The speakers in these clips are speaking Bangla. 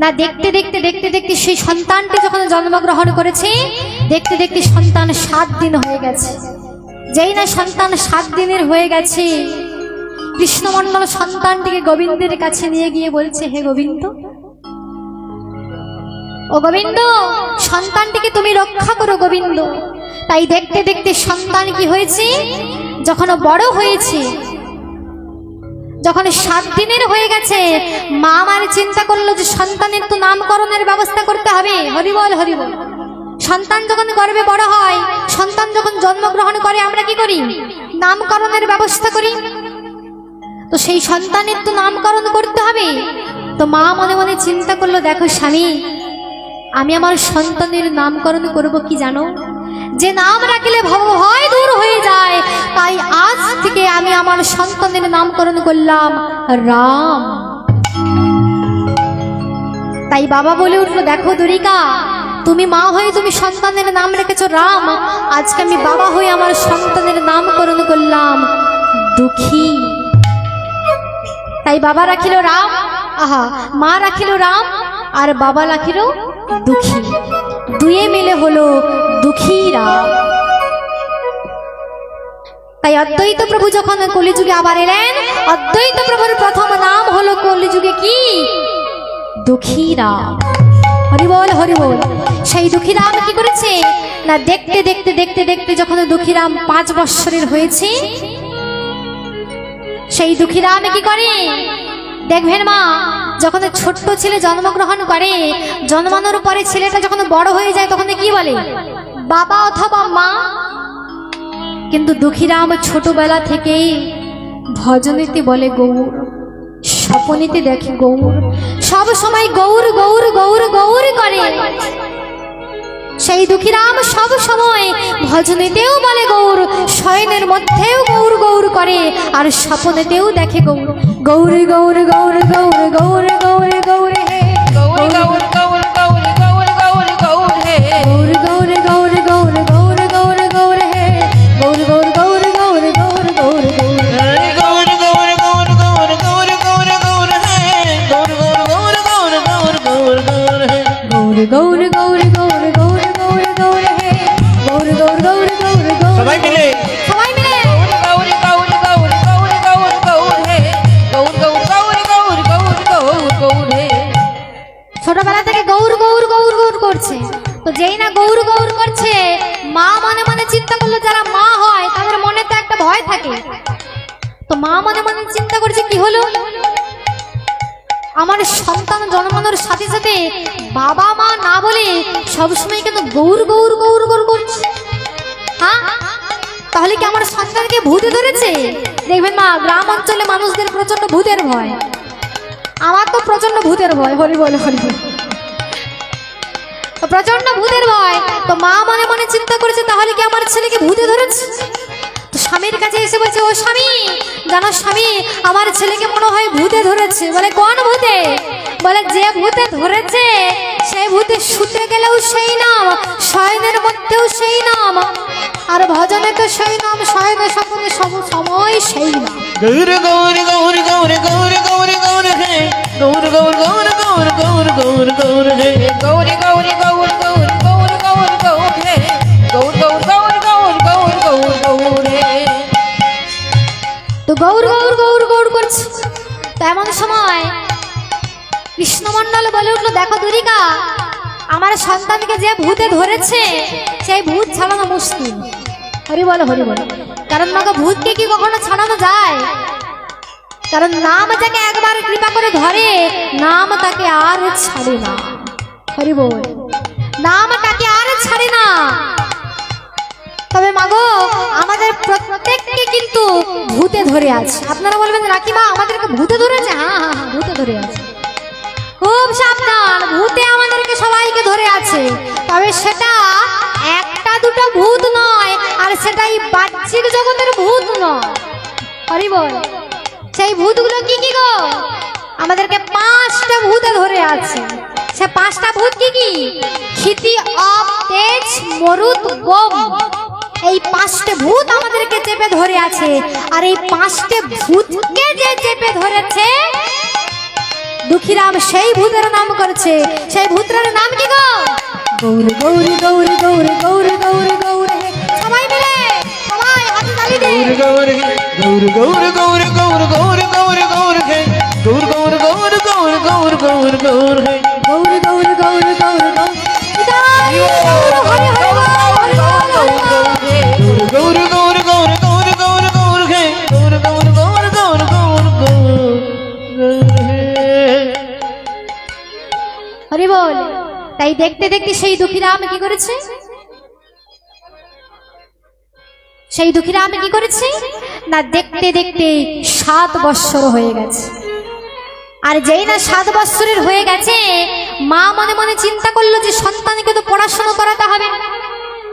না, দেখতে দেখতে দেখতে দেখতে সেই সন্তানটি যখন জন্মগ্রহণ করেছে, দেখতে দেখতে সন্তান সাত দিন হয়ে গেছে। যেই না সন্তান সাত দিনের হয়ে গেছে, কৃষ্ণমণ্ডল সন্তানটিকে গোবিন্দের কাছে নিয়ে গিয়ে বলছে, হে গোবিন্দ, ও গোবিন্দ, সন্তানটিকে তুমি রক্ষা করো গোবিন্দ। তাই দেখতে দেখতে সন্তান কি হয়েছে? যখন বড় হয়েছে যখন সাত দিনের হয়ে গেছে, মা আমার চিন্তা করল যে সন্তানের তো নামকরণের ব্যবস্থা করতে হবে। হরিবল হরিবল সন্তান যখন গর্বে বড় হয়, সন্তান যখন জন্মগ্রহণ করে, আমরা কি করি? নামকরণের ব্যবস্থা করি। তো সেই সন্তানের তো নামকরণ করতে হবে। তো মা মনে মনে চিন্তা করল, দেখো স্বামী, আমি আমার সন্তানের নামকরণ করব কি জানো? যে নাম রাখিলে ভব হয় দূর হয়ে যায়। তাই আজ থেকে আমি আমার সন্তানের নামকরণ করলাম রাম। তাই বাবা বলে উঠল, দেখো দুরিকা, তুমি মা হয়ে তুমি সন্তানের নাম রেখেছো রাম। আজকে আমি বাবা হয়ে আমার সন্তানের নামকরণ করলাম দুঃখী। তাই বাবা রাখিল রাম, আহা, মা রাখিল রাম, আর বাবা রাখিল দুঃখী। দুয়ে মিলে হলো দুঃখী রাম। তাই অদ্বৈত প্রভু যখন কলিযুগে আবার এলেন, অদ্বৈত প্রভুর প্রথম নাম হলো কলিযুগে কি? দুঃখী রাম। হরিবল হরিবল সেই দুঃখী রাম কি করেছে? না, দেখতে দেখতে দেখতে দেখতে যখন দুঃখী রাম পাঁচ বৎসরের হয়েছে, সেই দুঃখী রাম কি করে? দেখবেন মা যখন ছোট্ট ছেলে জন্মগ্রহণ করে, জন্মানোর পরে ছেলেটা যখন বড় হয়ে যায়, তখন কি বলে? বাবা অথবা মা? কিন্তু দুঃখীরাম ছোটবেলা থেকেই ভজনীতি বলে, গৌর, স্বপনীতি দেখে গৌর। সব সময় গৌর গৌর গৌর গৌর করে। সেই দুঃখীরাম সব সময় ভজনেতেও বলে গৌর, শয়নের মধ্যেও গৌর গৌর করে, আর স্বপনেতেও দেখে গৌর। গৌর গৌর গৌর গৌর গৌর গৌর গৌর গৌর গৌর গৌর মা মনে চিন্তা করছে, কি হলো? আমার সন্তান জন্মানোর সাথে সাথে বাবা মা না বলে সবসময় কেন গৌর গৌর গৌর গৌর করছে। হ্যাঁ? তাহলে কি আমার সন্তানকে ভূতে ধরেছে? দেখবেন মা, গ্রাম অঞ্চলে মানুষদের প্রচণ্ড ভূতের ভয়। আমার তো প্রচণ্ড ভূতের ভয়, হরি বল হরি বল। প্রচণ্ড ভূতের ভয়। তো মা মনে মনে চিন্তা করেছে, তাহলে কি আমার ছেলেকে ভূতে ধরেছে? স্বামীর কাছে এসে বলছে, ও স্বামী জানো স্বামী আমার ছেলেকে মনে হয় ভূতে ধরেছে বলে কোন ভূতে বলে যে ভূতে ধরেছে সেই ভূতে শুতে গেলেও সেই নাম শয়নের মধ্যেও সেই নাম আর ভজনে তো সেই নাম শয়নে স্বপ্নে সব সময় সেই নাম গৌর গৌর গৌর গৌর গৌর গৌর গৌর হে গৌর গৌর গৌর গৌর গৌর গৌর গৌর হে গৌর গৌর গৌর গৌর গৌর গৌর করছে। তো এমন সময় কৃষ্ণমণ্ডল বলে উঠল, দেখো দুরিকা আমার সন্তানকে যে ভূতে ধরেছে, সেই ভূত ছাড়ানো মুশকিল। হরি বলো হরি বলো। কারণ মাকে ভূতকে কি কখনো ছাড়ানো যায়? কারণ নাম যাকে একবার কৃপা করে ধরে, নাম তাকে আর ছাড়ে না। হরি বল। নাম তাকে আর ছাড়ে ভূতে ধরে আছে? আপনারা বলবেন রাকিমা আমাদেরকে ভূতে ধরেছে? হ্যাঁ হ্যাঁ হ্যাঁ ভূতে ধরে আছে। খুব সাবধান, ভূতে আমাদেরকে সবাইকে ধরে আছে। তবে সেটা একটা দুটো ভূত নয়, আর সেটাই বাহ্যিক জগতের ভূত নয়। হরি বল সেই ভূতগুলো কি কি গো? আমাদেরকে পাঁচটা ভূতে ধরে আছে। সে পাঁচটা ভূত কি কি? ক্ষিতি অপ তেজ মরুত বোম। এই পাঁচটে ভূত আমাদেরকে চেপে ধরে আছে আর এই পাঁচটে ভূতকে যে চেপে ধরেছে দুঃখীরাম সেই ভূতের নাম করেছে সেই ভূতের নাম কি গো গৌর গৌর গৌরী গৌর গৌর গৌর গৌরী সবাই মিলে সবাই হাতে তালি দে গৌর গৌর গৌর গৌর গৌর গৌর গৌর গৌর গৌর গৌর গৌর গৌর গৌর গৌর হে গৌর গৌর গৌর গৌর গৌর দেখতে দেখতে সেই দুঃখীরা আমি কি করেছে? সেই দুঃখীরা আমি কি করেছি? না, দেখতে দেখতে সাত বৎসর হয়ে গেছে। আর যেই না সাত বৎসরের হয়ে গেছে, মা মনে মনে চিন্তা করল যে সন্তানকে তো পড়াশোনা করাতে হবে।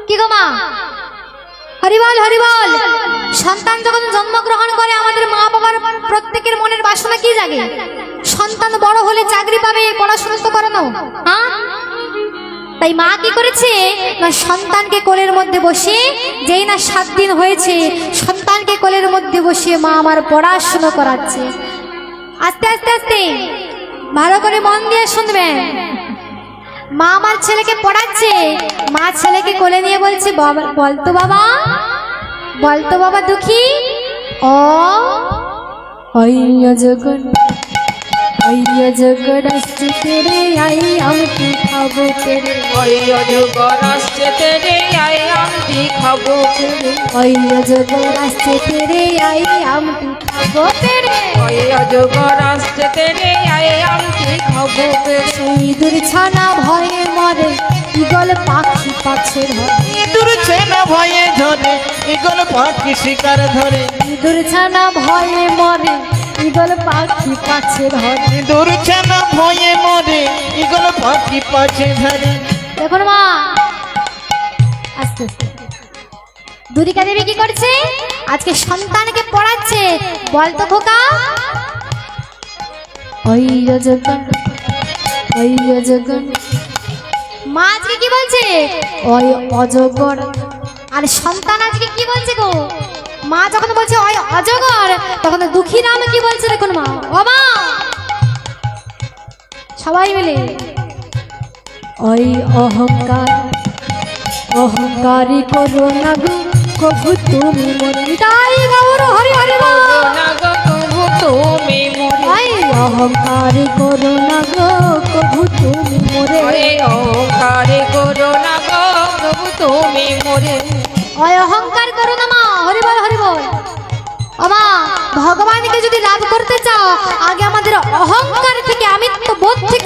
কি গো মা? হরিবল হরিবল! সন্তান যখন জন্মগ্রহণ করে, আমাদের মা বাবার প্রত্যেকের মনের বাসনা কি জাগে? সন্তান বড় হলে চাকরি পাবে পড়াশোনা তো করানো হ্যাঁ? তাই মা কি করেছে? না, সন্তানকে কোলের মধ্যে বসে যেই না সাত দিন হয়েছে, সন্তানকে কোলের মধ্যে বসিয়ে মা আমার পড়াশোনা করাচ্ছে। আস্তে আস্তে আস্তে। ভালো করে মন দিয়ে শুনবেন। মা আমার ছেলেকে পড়াচ্ছে। মা ছেলেকে কোলে নিয়ে বলছে, "বাবা- বলতো বাবা। বলতো বাবা, দুঃখী। ও অಯ್ಯ আইয়া যোগ রাষ্ট্রে তেরে আই আমটি খাব তেরে? আইয়া যোগ রাষ্ট্রে তেরে আই আমটি খাব তেরে? আইয়া যোগ রাষ্ট্রে তেরে আই আমটি খাব তেরে? আইয়া যোগ রাষ্ট্রে তেরে আই আমটি খাব তেরে? ইঁদুর ছানা ভয়ে মরে ইগল পাখি পাছে ধরে। ইঁদুর ছানা ভয়ে ধরে ইগল পাখি শিকার ধরে। ইঁদুর ছানা ভয়ে মরে ইগল পাখি পাছে ধরে। ইঁদুর ছানা ভয়ে মরে ইগল পাখি পাছে ধরে। দেখুন মা। আস্তে আস্তে। দুরিকা দেবী কি করছে? আজকে সন্তানকে পড়াচ্ছে। বল তো খোকা। ওই যজগণ ওই মা আজকে কি বলছে? ওই অজগর। আর সন্তান আজকে কি বলছে গো? মা যখন বলছে ওই অজগর তখন দুঃখী রাম কি বলছে দেখুন মা? ও মা সবাই মিলে। ওই অহংকার অহংকারী করো না গো। কবু তুমি মনে তাই গৌর হরি হরি বল।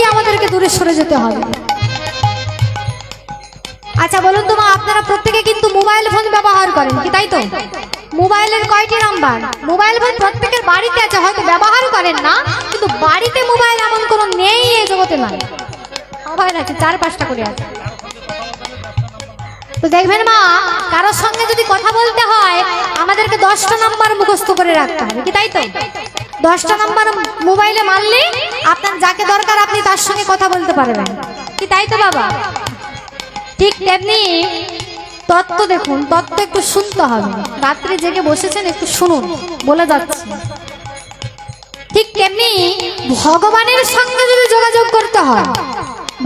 থেকে আমাদেরকে দূরে সরে যেতে হবে আচ্ছা বলুন তো মা, আপনারা প্রত্যেকে কিন্তু মোবাইল ফোন ব্যবহার করেন কি, তাই তো? মোবাইলের কয়টি নাম্বার? মোবাইল ফোন প্রত্যেকের বাড়িতে আছে, হয়তো ব্যবহার করেন না, কিন্তু বাড়িতে মোবাইল এমন কোনো নেই এই জগতে নয় সবাই আছে চার পাঁচটা করে আছে। তো দেখবেন মা, কারোর সঙ্গে যদি কথা বলতে হয়, আমাদেরকে দশটা নাম্বার মুখস্থ করে রাখতে হবে, কি তাই তো? দশটা নাম্বার মোবাইলে মারলে আপনার যাকে দরকার আপনি তার সঙ্গে কথা বলতে পারবেন, কি তাই তো বাবা? ঠিক তেমনি তত্ত্ব দেখুন, তত্ত্ব একটু শুনতে হবে, রাত্রে জেগে বসেছেন, একটু শুনুন, বলে যাচ্ছি। ঠিক তেমনি ভগবানের সঙ্গে যদি যোগাযোগ করতে হয়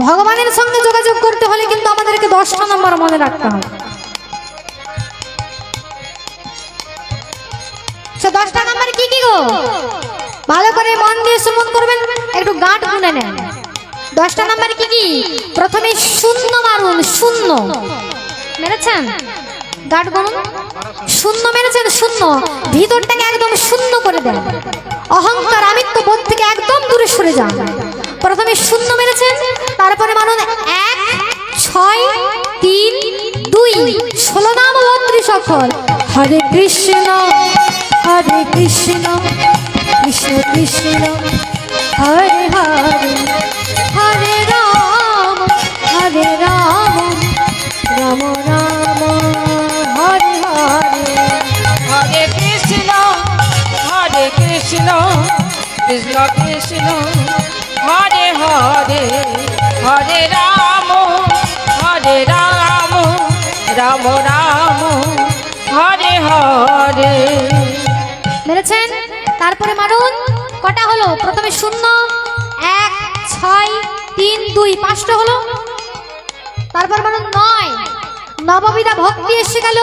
ভগবানের সঙ্গে যোগাযোগ করতে হলে কিন্তু আমাদেরকে দশটা নম্বর মনে রাখতে হবে। সে দশটা নম্বর কি গো? ভালো করে মন দিয়ে শ্রমণ করবেন, একটু গাঁট গুনে নেন। দশটা নম্বর কি কি? প্রথমে শূন্য মারুন, শূন্য। মেরেছেন? গাঁট গুনুন। শূন্য মেরেছেন, শূন্য। ভিতরটাকে একদম শূন্য করে দেন। অহংকার, আমিত্ব বোধ থেকে একদম দূরে সরে যান। প্রথমে শূন্য মেরেছেন, তারপরে মানুন এক, ছয়, তিন, দুই। ষোলো নাম বত্রিশ সফল হরে কৃষ্ণ হরে কৃষ্ণ কৃষ্ণ কৃষ্ণ, হরে হরে হরে রাম হরে রাম রাম রাম, হরে হরে। হরে কৃষ্ণ হরে কৃষ্ণ কৃষ্ণ কৃষ্ণ। রাম তারপরে মারুন। কটা হলো? প্রথমে শূন্য। এক, ছয়, তিন, দুই, পাঁচটা হলো। তারপর মানুষ নয়। নববিধা ভক্তি এসে গেল।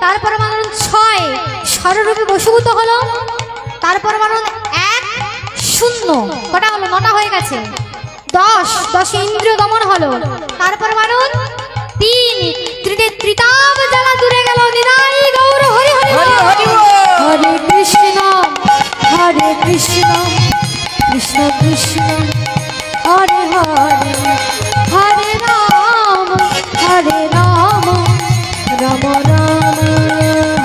তারপর মানুষ ছয়। স্বরূপে বসীভূত হলো। তারপর মানুষ এক, শূন্য। কটা হলো? নটা হয়ে গেছে। দশ। দশ ইন্দ্রিয় দমন হলো। তারপর মানুষ তিন। ত্রিতে ত্রিতাব জ্বালা দূরে গেল নিদাই গৌর হরি হরি হরি। হরে কৃষ্ণ হরে কৃষ্ণ কৃষ্ণ কৃষ্ণ। হরে হরে হরে রাম হরে রাম। রাম রাম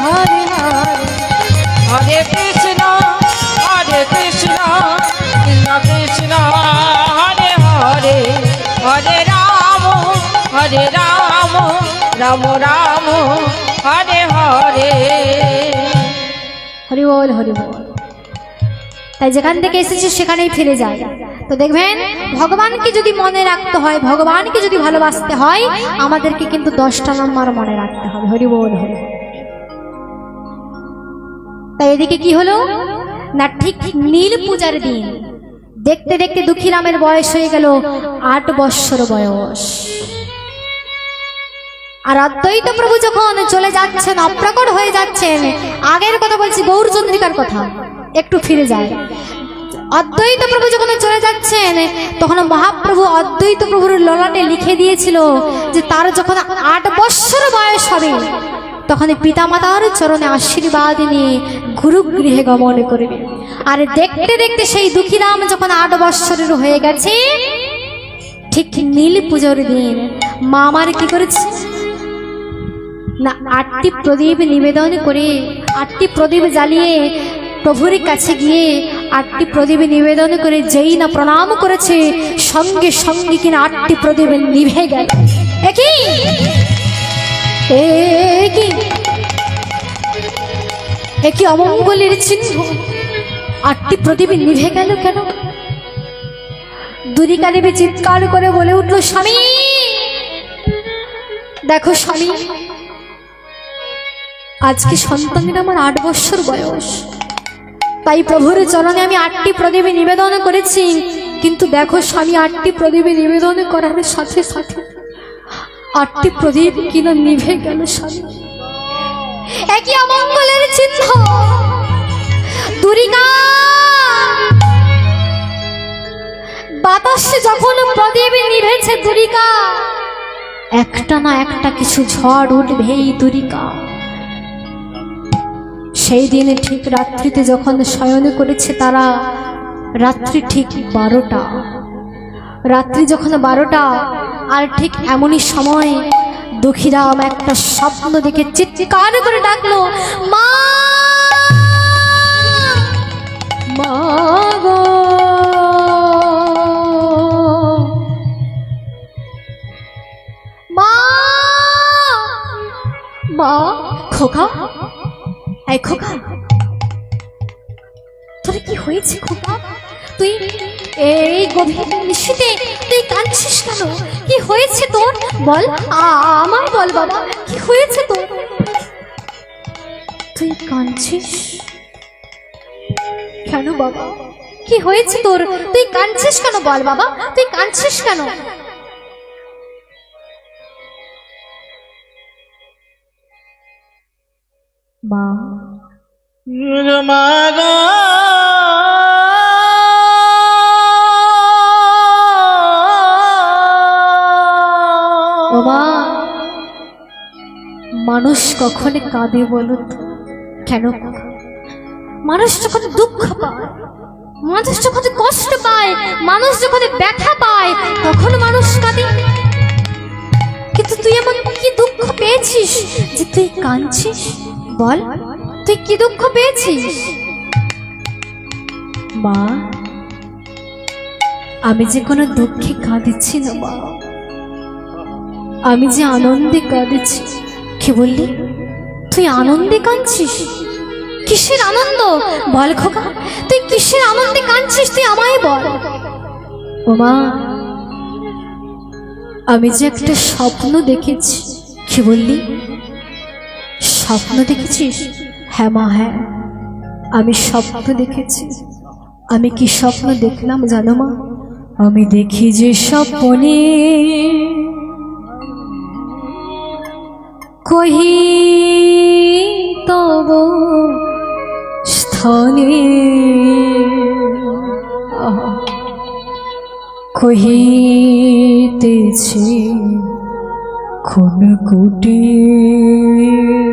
হরে হরে। হরে কৃষ্ণ হরে কৃষ্ণ কৃষ্ণ কৃষ্ণ। হরে হরে হরে রাম হরে রাম। রাম রাম, হরে হরে। হরি বল হরি বল। তাই যেখান থেকে এসেছে সেখানেই ফিরে যায় তো দেখবেন, ভগবানকে যদি মনে রাখতে হয়, ভগবানকে যদি ভালোবাসতে হয়, আমাদেরকে কিন্তু দশটা নম্বর মনে রাখতে হবে। হরি বল, হরি তাই এদিকে কি হলো? না, ঠিক নীল পূজার দিন। দেখতে দেখতে দুঃখীরামের বয়স হয়ে গেল আট বৎসর বয়স। আর অদ্বৈত প্রভু যখন চলে যাচ্ছেন, অপ্রকট হয়ে যাচ্ছেন, আগের কথা বলছি গৌরচন্দ্রিকার কথা, একটু ফিরে যায় অদ্বৈত প্রভু যখন চলে যাচ্ছেন, তখন মহাপ্রভু অদ্বৈত প্রভুর ললাটে লিখে দিয়েছিল যে তার যখন আট বৎসর বয়স হবে, তখন পিতামাতার চরণে আশীর্বাদ নিয়ে গুরুগৃহে গমন করবে। আর দেখতে দেখতে সেই দুঃখীরাম যখন আট বৎসরের হয়ে গেছে, ঠিক নীল পুজোর দিন, মা আমার কি করেছে? না, আটটি প্রদীপ নিবেদন করে, আটটি প্রদীপ জ্বালিয়ে প্রভুর কাছে গিয়ে আটটি প্রদীপ নিবেদন করে যেই না প্রণাম করেছে, সঙ্গে সঙ্গে কিনা আটটি প্রদীপ নিভে গেল। একই একই অমঙ্গলের চিহ্ন? আটটি প্রদীপ নিভে গেল কেন? দুরিকা দেবী চিৎকার করে বলে উঠল, স্বামী! দেখো, স্বামী আজকে সন্তানের আমার আট বছর বয়স। তাই প্রভুর চরণে আমি আটটি প্রদীপে নিবেদন করেছি। কিন্তু দেখো স্বামী আটটি প্রদীপে নিবেদন করার সাথে সাথে আটটি প্রদীপ কিনা নিভে গেল স্বামী। একই অমঙ্গলের চিহ্ন। দুরিকা। বাতাসে যখন প্রদীপ নিভেছে দুরিকা একটা না একটা কিছু ঝড় উঠবেই দুরিকা। সেই দিনে ঠিক রাত্রিতে যখন শয়ন করেছে তারা, রাত্রি ঠিক বারোটা। রাত্রি যখন বারোটা, আর ঠিক এমনই সময় দুঃখীরাম একটা স্বপ্ন দেখে চিৎকার করে ডাকলো, মা! মা খোকা এই খোকা। তোর কি হয়েছে খোকা? তুই এই গভীর নিশীতে তুই কাঁদছিস কেন? কি হয়েছে তোর? বল। আমায় বল বাবা, কি হয়েছে তোর? তুই কাঁদছিস? কেন বাবা? কি হয়েছে তোর? তুই কাঁদছিস কেন? বল বাবা, তুই কাঁদছিস কেন? মা। মা মানুষ কখন কাঁদে বলো তো? কেন মানুষ যখন দুঃখ পায় মানুষ যখন কষ্ট পায় মানুষ যখন ব্যথা পায় তখন মানুষ কাঁদে। কিন্তু তুই এমন কি দুঃখ পেয়েছিস যে তুই কাঁদছিস? বল, তুই কি দুঃখ পেয়েছিস? মা, আমি যে কোনো দুঃখে কাঁদিচ্ছি না, মা। আমি যে আনন্দে কাঁদেছি কি বললি? তুই আনন্দে কাঁদছিস? কিসের আনন্দ? বল খোকা, তুই কিসের আনন্দে কাঁদছিস? তুই আমায় বল। ওমা আমি যে একটা স্বপ্ন দেখেছি, কি বললি? স্বপ্ন দেখেছিস? হ্যাঁ মা হ্যাঁ। আমি স্বপ্ন দেখেছি। আমি কি স্বপ্ন দেখলাম জানো মা? আমি দেখি যে স্বপ্নে কহি তব স্থানে কহিতেছি, কোন কুটির